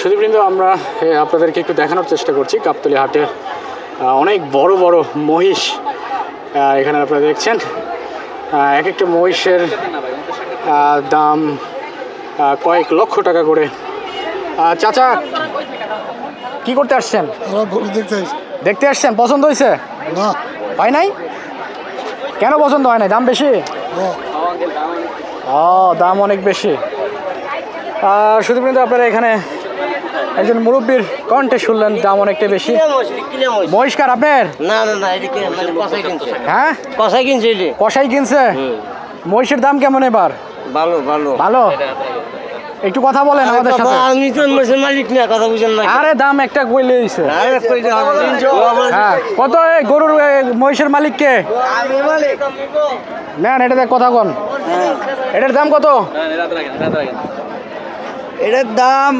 সুদীপবৃন্দ আমরা আপনাদেরকে একটু দেখানোর চেষ্টা করছি। গাবতলি হাটে অনেক বড় বড় মহিষ এখানে আপনারা দেখছেন। এক একটা মহিষের দাম কয়েক লক্ষ টাকা করে। চাচা কি করতে আসছেন? দেখতে আসছেন? পছন্দ হয়েছে? হয় নাই? কেন পছন্দ হয় নাই? দাম বেশি? ও দাম অনেক বেশি। আর শুধু কিন্তু আপনারা এখানে একজন মুরব্বীর কণ্ঠে শুনলেন দাম অনেকটা বেশি। মহিষ্কার আপনার? না না না এদিকে মানে হ্যাঁ? কষাই কিনছে কষাই কিনছে? মহিষের দাম কেমন এবার? ভালো ভালো। ভালো? একটু কথা বলেন আমাদের সাথে। আমি তো মেসের মালিক না কথা বুঝেন না। আরে দাম একটা কইলে হইছে। আরে কইলে হ্যাঁ কত এই গরুর মহিষের মালিককে? নেন এটা দেখ কথা কন এটার দাম কত? এটার দাম